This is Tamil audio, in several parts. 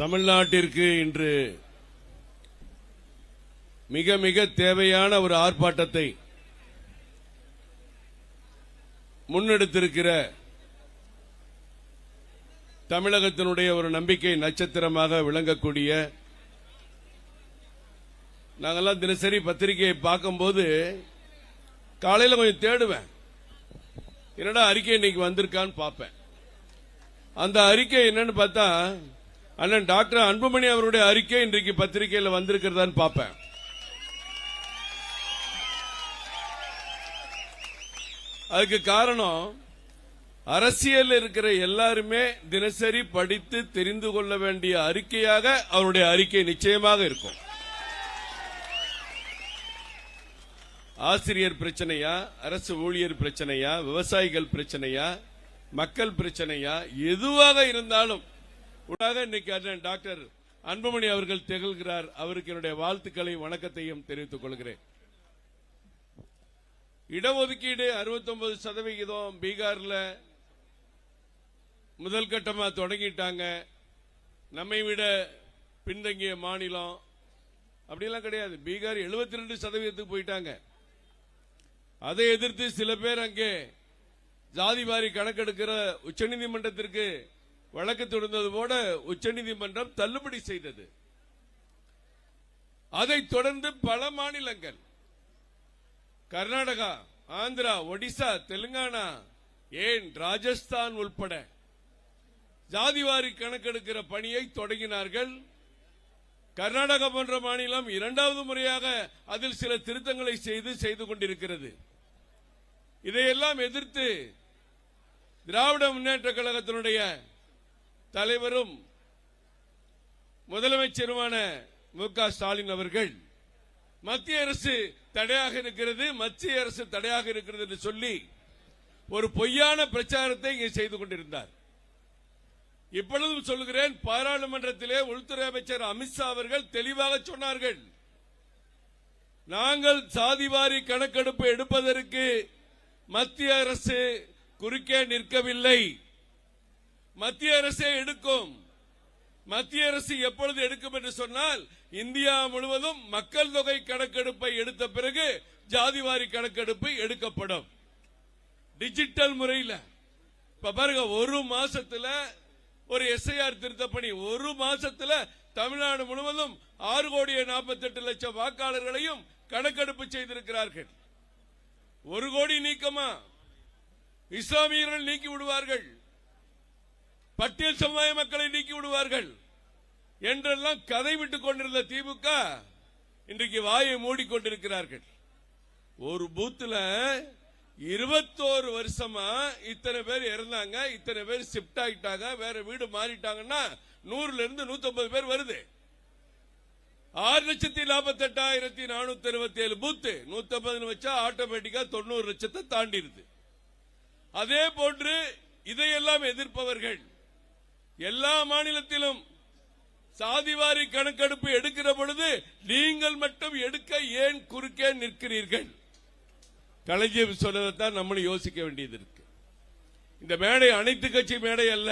தமிழ்நாட்டிற்கு இன்று மிக மிக தேவையான ஒரு ஆர்ப்பாட்டத்தை முன்னெடுத்திருக்கிற தமிழகத்தினுடைய ஒரு நம்பிக்கை நட்சத்திரமாக விளங்கக்கூடிய நாங்கெல்லாம் தினசரி பத்திரிகையை பார்க்கும்போது காலையில் கொஞ்சம் தேடுவேன். என்னடா அறிக்கை இன்னைக்கு வந்திருக்கான்னு பார்ப்பேன். அந்த அறிக்கை என்னன்னு பார்த்தா அண்ணன் டாக்டர் அன்புமணி அவருடைய அறிக்கை இன்றைக்கு பத்திரிகையில் வந்திருக்கிறதான்னு பார்ப்பேன் அதுக்கு காரணம் அரசியல் இருக்கிற எல்லாருமே தினசரி படித்து தெரிந்து கொள்ள வேண்டிய அறிக்கையாக அவருடைய அறிக்கை நிச்சயமாக இருக்கும். ஆசிரியர் பிரச்சனையா அரசு ஊழியர் பிரச்சனையா விவசாயிகள் பிரச்சனையா மக்கள் பிரச்சனையா எதுவாக இருந்தாலும் உடாக இன்னைக்கு அண்ணன் டாக்டர் அன்புமணி அவர்கள் திகழ்கிறார். அவருக்கு என்னுடைய வாழ்த்துக்களை வணக்கத்தையும் தெரிவித்துக் கொள்கிறேன். இடஒதுக்கீடு 69% சதவிகிதம் பீகார்ல முதல் கட்டமா தொடங்கிட்டாங்க. நம்மை விட பின்தங்கிய மாநிலம். அப்படிலாம் கிடையாது. பீகார் 72% ரெண்டு சதவீதத்துக்கு போயிட்டாங்க. அதை எதிர்த்து சில பேர் அங்கே ஜாதி வாரி கணக்கெடுக்கிற உச்சநீதிமன்றத்திற்கு வழக்கு தொடர்ந்தது போல உச்சநீதிமன்றம் தள்ளுபடி செய்தது. அதைத் தொடர்ந்து பல மாநிலங்கள் கர்நாடகா ஆந்திரா ஒடிசா தெலுங்கானா ஏன் ராஜஸ்தான் உள்பட ஜாதிவாரி கணக்கெடுக்கிற பணியை தொடங்கினார்கள். கர்நாடகா போன்ற மாநிலம் இரண்டாவது முறையாக அதில் சில திருத்தங்களை செய்து செய்து கொண்டிருக்கிறது. இதையெல்லாம் எதிர்த்து திராவிட முன்னேற்ற கழகத்தினுடைய தலைவரும் முதலமைச்சருமான மு க ஸ்டாலின் அவர்கள் மத்திய அரசு தடையாக இருக்கிறது மத்திய அரசு தடையாக இருக்கிறது என்று சொல்லி ஒரு பொய்யான பிரச்சாரத்தை இங்கே செய்து கொண்டிருந்தார். இப்பொழுதும் சொல்கிறேன் பாராளுமன்றத்திலே உள்துறை அமைச்சர் அமித்ஷா அவர்கள் தெளிவாக சொன்னார்கள். நாங்கள் சாதிவாரி கணக்கெடுப்பு எடுப்பதற்கு மத்திய அரசு குறுக்கே நிற்கவில்லை. மத்திய அரசே எடுக்கும். மத்திய அரசு எப்பொழுது எடுக்கும் என்று சொன்னால் இந்தியா முழுவதும் மக்கள் தொகை கணக்கெடுப்பை எடுத்த பிறகு ஜாதிவாரி கணக்கெடுப்பு எடுக்கப்படும். டிஜிட்டல் முறையில். இப்ப பாருங்க ஒரு மாசத்துல ஒரு எஸ்ஐஆர் திருத்த பணி ஒரு மாசத்துல தமிழ்நாடு முழுவதும் ஆறு கோடியே நாற்பத்தி எட்டு லட்சம் வாக்காளர்களையும் கணக்கெடுப்பு செய்திருக்கிறார்கள். ஒரு கோடி நீக்கமா? இஸ்லாமியர்கள் நீக்கி விடுவார்கள். பட்டியல் சமுதாய மக்களை நீக்கி விடுவார்கள் என்றெல்லாம் கதை விட்டுக் கொண்டிருந்த திமுக இன்றைக்கு வாயை மூடிக்கொண்டிருக்கிறார்கள் ஒரு பூத்துல இருபத்தோரு வருஷமா இத்தனை பேர் இறந்தாங்க இத்தனை பேர் ஷிப்ட் ஆகிட்டாங்க வேற வீடு மாறிட்டாங்கன்னா நூறுல இருந்து நூத்தி பேர் வருது. ஆறு லட்சத்தி நாற்பத்தி எட்டாயிரத்தி நானூத்தி அறுபத்தி ஏழு பூத்து நூத்தி ஐம்பது வச்சா ஆட்டோமேட்டிக்கா தொண்ணூறு லட்சத்தை தாண்டிடுது. அதே போன்று இதையெல்லாம் எதிர்ப்பவர்கள் எல்லா மாநிலத்திலும் சாதிவாரி கணக்கெடுப்பு எடுக்கிற பொழுது நீங்கள் மட்டும் எடுக்க ஏன் குறுக்கே நிற்கிறீர்கள்? கலைஞர் சொன்னதைத்தான் நம்மளும் யோசிக்க வேண்டியது இருக்கு. இந்த மேடை அனைத்து கட்சி மேடை அல்ல.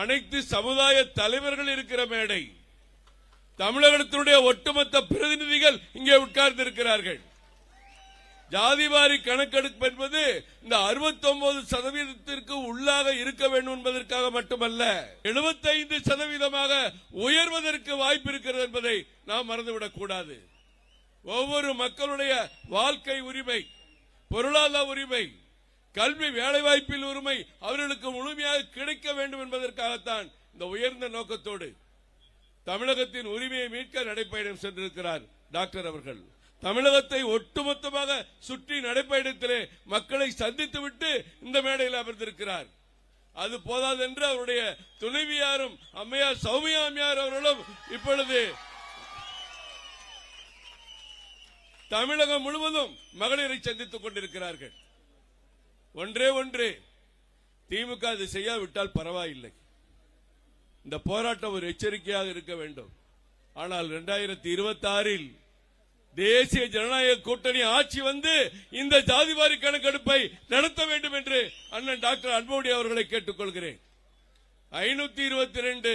அனைத்து சமுதாய தலைவர்கள் இருக்கிற மேடை. தமிழகத்தினுடைய ஒட்டுமொத்த பிரதிநிதிகள் இங்கே உட்கார்ந்து இருக்கிறார்கள் ஜாதிவாரி கணக்கெடுப்பு என்பது இந்த 69% சதவீதத்திற்கு உள்ளாக இருக்க வேண்டும் என்பதற்காக மட்டுமல்ல 75% சதவீதமாக உயர்வதற்கு வாய்ப்பு இருக்கிறது என்பதை நாம் மறந்துவிடக் கூடாது. ஒவ்வொரு மக்களுடைய வாழ்க்கை உரிமை பொருளாதார உரிமை கல்வி வேலைவாய்ப்பில் உரிமை அவர்களுக்கு முழுமையாக கிடைக்க வேண்டும் என்பதற்காகத்தான் இந்த உயர்ந்த நோக்கத்தோடு தமிழகத்தின் உரிமையை மீட்க நடைப்பயணம் சென்றிருக்கிறார் டாக்டர் அவர்கள். தமிழகத்தை ஒட்டுமொத்தமாக சுற்றி நடைப்பயணத்திலே மக்களை சந்தித்து விட்டு இந்த மேடையில் அமர்ந்திருக்கிறார். அது போதாது என்று அவருடைய துணைவியாரும் அம்மையார் சௌமியா அம்மையார் அவர்களும் இப்பொழுது தமிழகம் முழுவதும் மகளிரை சந்தித்துக் கொண்டிருக்கிறார்கள். ஒன்றே ஒன்று திமுக அது செய்யாவிட்டால் பரவாயில்லை. இந்த போராட்டம் ஒரு எச்சரிக்கையாக இருக்க வேண்டும். ஆனால் இரண்டாயிரத்தி இருபத்தி ஆறில் தேசிய ஜனநாயக கூட்டணி ஆட்சி வந்து இந்த ஜாதிவாரி கணக்கெடுப்பை நடத்த வேண்டும் என்று அண்ணன் டாக்டர் அன்போடி அவர்களை கேட்டுக்கொள்கிறேன். ஐநூத்தி இருபத்தி ரெண்டு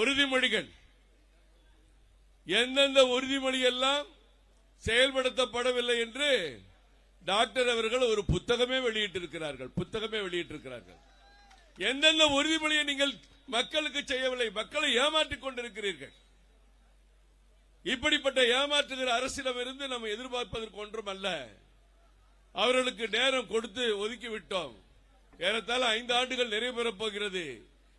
உறுதிமொழிகள். எந்தெந்த உறுதிமொழி எல்லாம் செயல்படுத்தப்படவில்லை என்று டாக்டர் அவர்கள் ஒரு புத்தகமே வெளியிட்டிருக்கிறார்கள் புத்தகமே வெளியிட்டிருக்கிறார்கள். எந்தெந்த உறுதிமொழியை நீங்கள் மக்களுக்கு செய்யவில்லை மக்களை ஏமாற்றிக் கொண்டிருக்கிறீர்கள் இப்படிப்பட்ட ஏமாற்றுகிற அரசிடம் இருந்து நம்ம எதிர்பார்ப்பதற்கு ஒன்றும் அல்ல அவர்களுக்கு நேரம் கொடுத்து ஒதுக்கி விட்டோம் ஏறத்தாழ ஐந்து ஆண்டுகள் நிறைவு பெறப் போகிறது.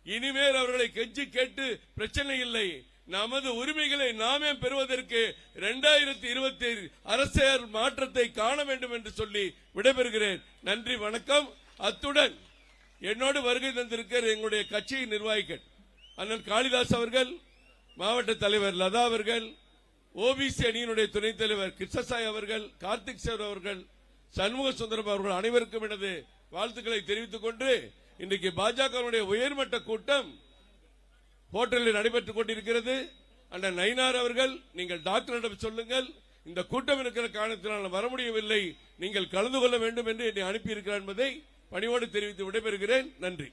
இனிமேல் அவர்களை கெஞ்சி கேட்டு பிரச்சனை இல்லை. நமது உரிமைகளை நாமே பெறுவதற்கு இரண்டாயிரத்தி இருபத்தி அரசியல் மாற்றத்தை காண வேண்டும் என்று சொல்லி விடைபெறுகிறேன். நன்றி வணக்கம். அத்துடன் என்னோடு வருகை தந்திருக்கிற எங்களுடைய கட்சியின் நிர்வாகிகள் அண்ணன் காளிதாஸ் அவர்கள் மாவட்ட தலைவர் லதா அவர்கள் ஓபிசி அணியினுடைய துணைத் தலைவர் கிருஷ்ணசாய் அவர்கள் கார்த்திக் சார் அவர்கள் சண்முக சுந்தரம் அவர்கள் அனைவருக்கும் எனது வாழ்த்துக்களை தெரிவித்துக் கொண்டு இன்றைக்கு பாஜகவுடைய உயர்மட்ட கூட்டம் ஹோட்டலில் நடைபெற்றுக் கொண்டிருக்கிறது. அண்ணன் நயினார் அவர்கள் நீங்கள் டாக்டரிடம் சொல்லுங்கள். இந்த கூட்டம் இருக்கிற காரணத்தினால் வர முடியவில்லை. நீங்கள் கலந்து கொள்ள வேண்டும் என்று என்னை அனுப்பியிருக்கிறார் என்பதை பணிவோடு தெரிவித்து விடைபெறுகிறேன். நன்றி.